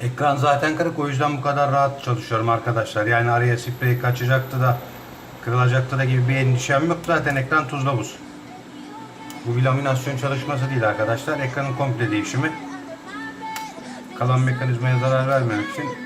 Ekran zaten kırık o yüzden bu kadar rahat çalışıyorum arkadaşlar. Yani araya sprey kaçacaktı da kırılacaktı da gibi bir endişem yok. Zaten ekran tuzla buz. Bu bir laminasyon çalışması değil arkadaşlar. Ekranın komple değişimi. Kalan mekanizmaya zarar vermemek için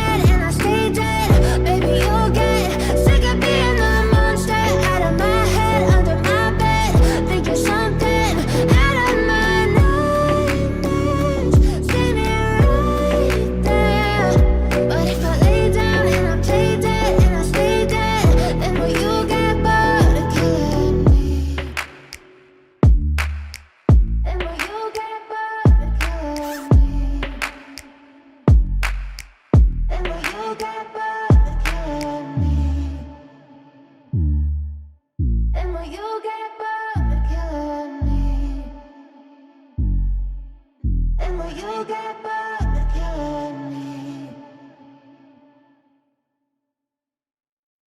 killing